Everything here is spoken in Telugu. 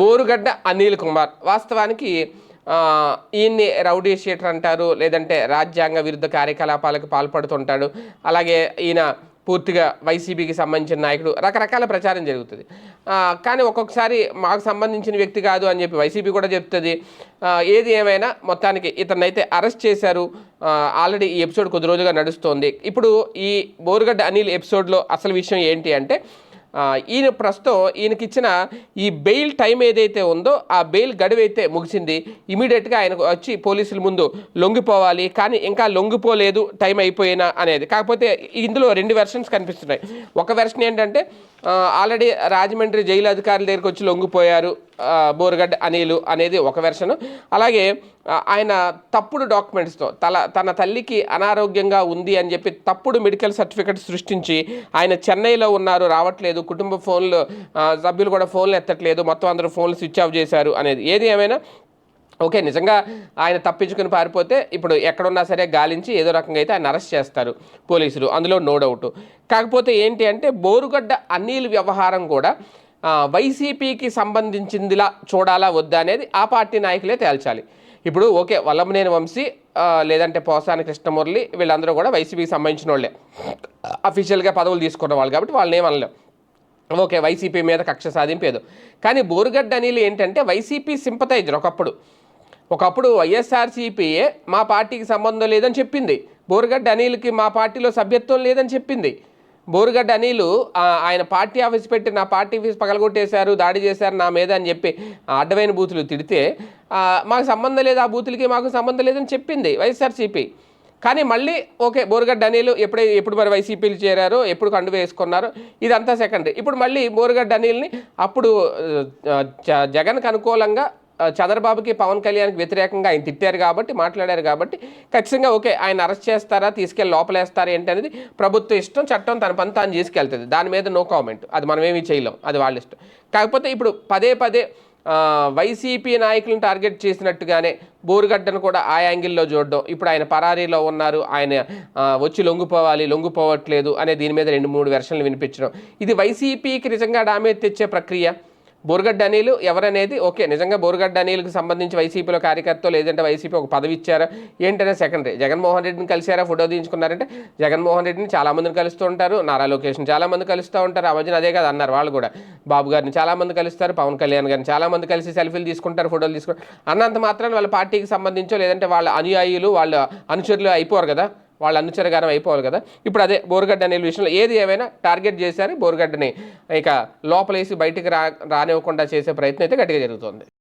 బోరుగడ్డ అనిల్ కుమార్. వాస్తవానికి ఈయన్ని రౌడీ షీటర్ అంటారు లేదంటే రాజ్యాంగ విరుద్ధ కార్యకలాపాలకు పాల్పడుతుంటాడు. అలాగే ఈయన పూర్తిగా వైసీపీకి సంబంధించిన నాయకుడు. రకరకాల ప్రచారం జరుగుతుంది. కానీ ఒక్కొక్కసారి మాకు సంబంధించిన వ్యక్తి కాదు అని చెప్పి వైసీపీ కూడా చెప్తుంది. ఏది ఏమైనా మొత్తానికి ఇతన్నైతే అరెస్ట్ చేశారు. ఆల్రెడీ ఈ ఎపిసోడ్ కొద్ది రోజులుగా నడుస్తోంది. ఇప్పుడు ఈ బోరుగడ్డ అనిల్ ఎపిసోడ్లో అసలు విషయం ఏంటి అంటే ఈయన ప్రస్తుతం ఈయనకిచ్చిన ఈ బెయిల్ టైం ఏదైతే ఉందో ఆ బెయిల్ గడువు అయితే ముగిసింది ఇమీడియట్గా ఆయన వచ్చి పోలీసుల ముందు లొంగిపోవాలి. కానీ ఇంకా లొంగిపోలేదు టైం అయిపోయినా అనేది. కాకపోతే ఇందులో రెండు వెర్షన్స్ కనిపిస్తున్నాయి. ఒక వెర్షన్ ఏంటంటే ఆల్రెడీ రాజమండ్రి జైలు అధికారుల దగ్గరికి వచ్చి లొంగిపోయారు ఆ, అనిలు అనేది ఒక వెర్షన్. అలాగే ఆయన తప్పుడు డాక్యుమెంట్స్తో తల తన తల్లికి అనారోగ్యంగా ఉంది అని చెప్పి తప్పుడు మెడికల్ సర్టిఫికెట్ సృష్టించి ఆయన చెన్నైలో ఉన్నారు రావట్లేదు కుటుంబ ఫోన్లు సభ్యులు కూడా ఫోన్లు ఎత్తట్లేదు మొత్తం అందరూ ఫోన్లు స్విచ్ ఆఫ్ చేశారు అనేది. ఏది ఏమైనా ఓకే నిజంగా ఆయన తప్పించుకుని పారిపోతే ఇప్పుడు ఎక్కడున్నా సరే గాలించి ఏదో రకంగా అయితే ఆయన అరెస్ట్ చేస్తారు పోలీసులు. అందులో నో డౌట్. కాకపోతే ఏంటి అంటే బోరుగడ్డ అనిల్ వ్యవహారం కూడా వైసీపీకి సంబంధించిందిలా చూడాలా వద్దా అనేది ఆ పార్టీ నాయకులే తేల్చాలి. ఇప్పుడు ఓకే వల్లమనేని వంశీ లేదంటే పోసాని కృష్ణమురళి వీళ్ళందరూ కూడా వైసీపీకి సంబంధించిన వాళ్ళే. అఫీషియల్గా పదవులు తీసుకున్న వాళ్ళు కాబట్టి వాళ్ళని ఏమనలేం ఓకే వైసీపీ మీద కక్ష సాధింపేదు. కానీ బోరుగడ్డ అనిలు ఏంటంటే వైసీపీ సింపతైజర్ ఒకప్పుడు. ఒకప్పుడు వైఎస్ఆర్సీపీఏ మా పార్టీకి సంబంధం లేదని చెప్పింది. బోరుగడ్డ అనిల్కి మా పార్టీలో సభ్యత్వం లేదని చెప్పింది. బోరుగడ్డ అనిలు ఆయన పార్టీ ఆఫీస్ పెట్టి నా పార్టీ ఆఫీస్ పగలగొట్టేశారు దాడి చేశారు నా మీద అని చెప్పి అడ్డమైన బూతులు తిడితే మాకు సంబంధం లేదు ఆ బూతులకి మాకు సంబంధం లేదని చెప్పింది వైఎస్ఆర్సీపీ. కానీ మళ్ళీ ఓకే బోరుగడ్డ అనిలు ఎప్పుడే ఎప్పుడు మరి వైసీపీలు చేరారో ఎప్పుడు కండు వేసుకున్నారో ఇదంతా సెకండరీ ఇప్పుడు మళ్ళీ బోరుగడ్డ అనిల్ని అప్పుడు జ- జగన్కి అనుకూలంగా చంద్రబాబుకి పవన్ కళ్యాణ్కి వ్యతిరేకంగా ఆయన తిట్టారు కాబట్టి మాట్లాడారు కాబట్టి ఖచ్చితంగా ఓకే ఆయన అరెస్ట్ చేస్తారా తీసుకెళ్ళి లోపలేస్తారా ఏంటి అనేది ప్రభుత్వ ఇష్టం చట్టం తన పని తాను తీసుకెళ్తుంది దాని మీద నో కామెంట్ అది మనం ఏమీ చేయలేం. అది వాళ్ళ ఇష్టం. కాకపోతే ఇప్పుడు పదే పదే వైసీపీ నాయకులను టార్గెట్ చేసినట్టుగానే బోరుగడ్డను కూడా ఆ యాంగిల్లో చూడడం. ఇప్పుడు ఆయన పరారీలో ఉన్నారు. ఆయన వచ్చి లొంగిపోవాలి లొంగిపోవట్లేదు అనే దీని మీద రెండు మూడు వెర్షన్లు వినిపించడం. ఇది వైసీపీకి నిజంగా డామేజ్ తెచ్చే ప్రక్రియ? బోరుగడ్డ అనిలు ఎవరనేది? ఓకే నిజంగా బోరుగడ్డ అనిల్కి సంబంధించి వైసీపీలో కార్యకర్తలు లేదంటే వైసీపీ ఒక పదవి ఇచ్చారా? ఏంటనే సెకండరీ. జగన్మోహన్ రెడ్డిని కలిసారా ఫోటో తీయించుకున్నారంటే జగన్మోహన్ రెడ్డిని చాలామందిని కలుస్తూ ఉంటారు. నారా లోకేష్ని చాలామంది కలుస్తూ ఉంటారు. ఆ మధ్యన అదే కదా అన్నారు వాళ్ళు కూడా. బాబు గారిని చాలామంది కలుస్తారు. పవన్ కళ్యాణ్ గారిని చాలామంది కలిసి సెల్ఫీలు తీసుకుంటారు ఫోటోలు తీసుకుంటారు. అన్నంత మాత్రాన్ని వాళ్ళ పార్టీకి సంబంధించో లేదంటే వాళ్ళ అనుయాయులు వాళ్ళ అనుచరులు అయిపోరు కదా? వాళ్ళ అనుచరగారం అయిపోవాలి కదా. ఇప్పుడు అదే బోరుగడ్డ అనే విషయంలో ఏది ఏమైనా టార్గెట్ చేశారు బోరుగడ్డని. ఇక లోపలేసి బయటికి రా రానివ్వకుండా చేసే ప్రయత్నం అయితే గట్టిగా జరుగుతుంది.